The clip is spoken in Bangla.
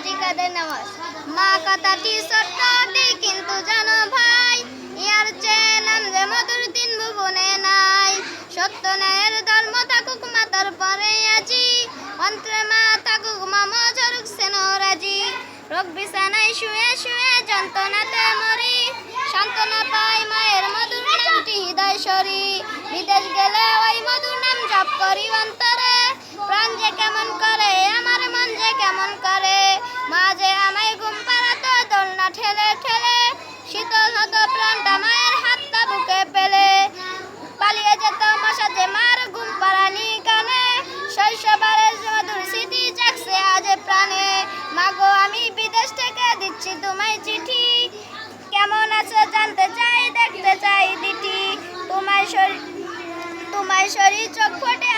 নামাজি নামাজ মা কথাটি সত্যটি কিন্তু জানো ভাই, ইয়ার চেয়ে নাম যে মধুর তিন ভুবনে নাই। সত্য ন্যায়ের ধর্ম থাকুক মাতার পরে আজি, অন্ত্রে মা থাকুক মামা ঝরুক সেনরাজি রোগ বিছানায় শুয়ে শুয়ে যন্ত্রণাতে মরি, সান্ত্বনা পাই মায়ের মধুর নামটি হৃদয় সরি। বিদেশ গেলে ওই মধুর নাম জপ করি অন্তরে, প্রাণ যে কেমন করে, আমার মন যে কেমন করে। ঠেলে ঠেলে, শীতল প্রাণটা মায়ের হাতটা বুকে পেলে। পালিয়ে যেত মশা যে মার ঘুম কানে। মধুর স্মৃতি জাগছে আজ প্রাণে। মাগো, আমি বিদেশ থেকে দিচ্ছি তোমায় চিঠি। কেমন আছো জানতে চাই, দেখতে চাই দিটি। তোমার শরীর তোমার শরীর চোখ ফোটে